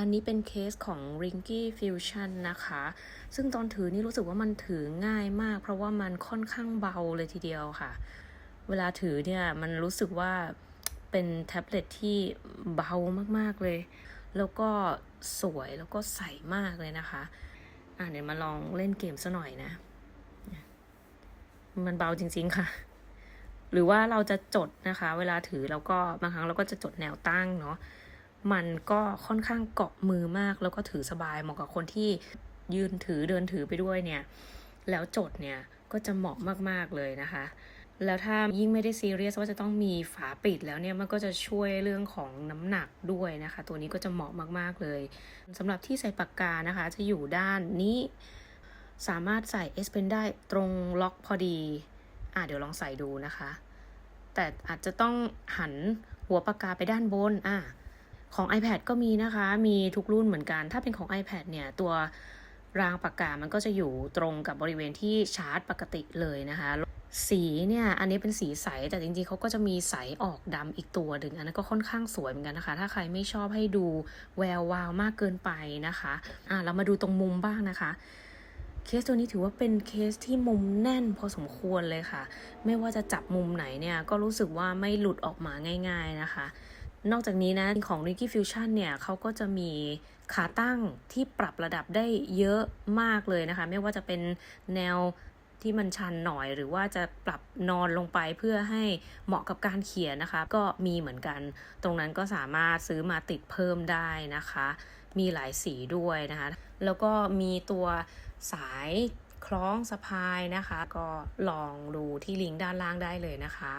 อันนี้เป็นเคสของ Ringy Fusion นะคะ ซึ่งตอนถือนี่รู้สึกว่ามันถือง่ายมาก เพราะว่ามันค่อนข้างเบาเลยทีเดียวค่ะ เวลาถือเนี่ยมันรู้สึกว่าเป็นแท็บเล็ตที่เบามากๆเลย แล้วก็สวยแล้วก็ใสมากเลยนะคะ อะเดี๋ยวมาลองเล่นเกมซะหน่อยนะ มันเบาจริงๆค่ะ หรือว่าเราจะจดนะคะ เวลาถือแล้วก็บางครั้งเราก็จะจดแนวตั้งเนาะ มันก็ค่อนข้างเกาะมือมาก แล้วก็ถือสบายเหมาะกับคนที่ยืนถือเดินถือไปด้วยเนี่ย แล้วจดเนี่ยก็จะเหมาะมากๆเลยนะคะ แล้วถ้ายิ่งไม่ได้ซีเรียสว่าจะต้องมีฝาปิดแล้วเนี่ยมันก็จะช่วยเรื่องของน้ำหนักด้วยนะคะ ตัวนี้ก็จะเหมาะมากๆเลยสำหรับที่ใส่ปากกานะคะ จะอยู่ด้านนี้สามารถใส่ S Pen ได้ตรงล็อกพอดี อะเดี๋ยวลองใส่ดูนะคะ แต่อาจจะต้องหันหัวปากกาไปด้านบน อะ ของ iPad ก็มีนะคะ มีทุกรุ่นเหมือนกัน ถ้าเป็นของ iPad เนี่ย ตัวรางปากกา มันก็จะอยู่ตรงกับบริเวณที่ชาร์จปกติเลยนะคะ สีเนี่ย อันนี้เป็นสีใส แต่จริงๆเขาก็จะมีใสออกดำอีกตัวหนึ่ง อันนั้นก็ค่อนข้างสวยเหมือนกันนะคะ ถ้าใครไม่ชอบให้ดูแวววาวมากเกินไปนะคะ อะเรามาดูตรงมุมบ้างนะคะเคสตัวนี้ถือว่าเป็นเคสที่มุมแน่นพอสมควรเลยค่ะ ไม่ว่าจะจับมุมไหนเนี่ย ก็รู้สึกว่าไม่หลุดออกมาง่าย ๆนะคะ นอกจากนี้นะของ Ricky Fusion เนี่ยเขาก็จะมีขาตั้งที่ปรับระดับได้เยอะมากเลยนะคะ ไม่ว่าจะเป็นแนวที่มันชันหน่อย หรือว่าจะปรับนอนลงไปเพื่อให้เหมาะกับการเขียนนะคะ ก็มีเหมือนกัน ตรงนั้นก็สามารถซื้อมาติดเพิ่มได้นะคะ มีหลายสีด้วยนะคะ แล้วก็มีตัวสายคล้องสะพายนะคะ ก็ลองดูที่ลิงก์ด้านล่างได้เลยนะคะ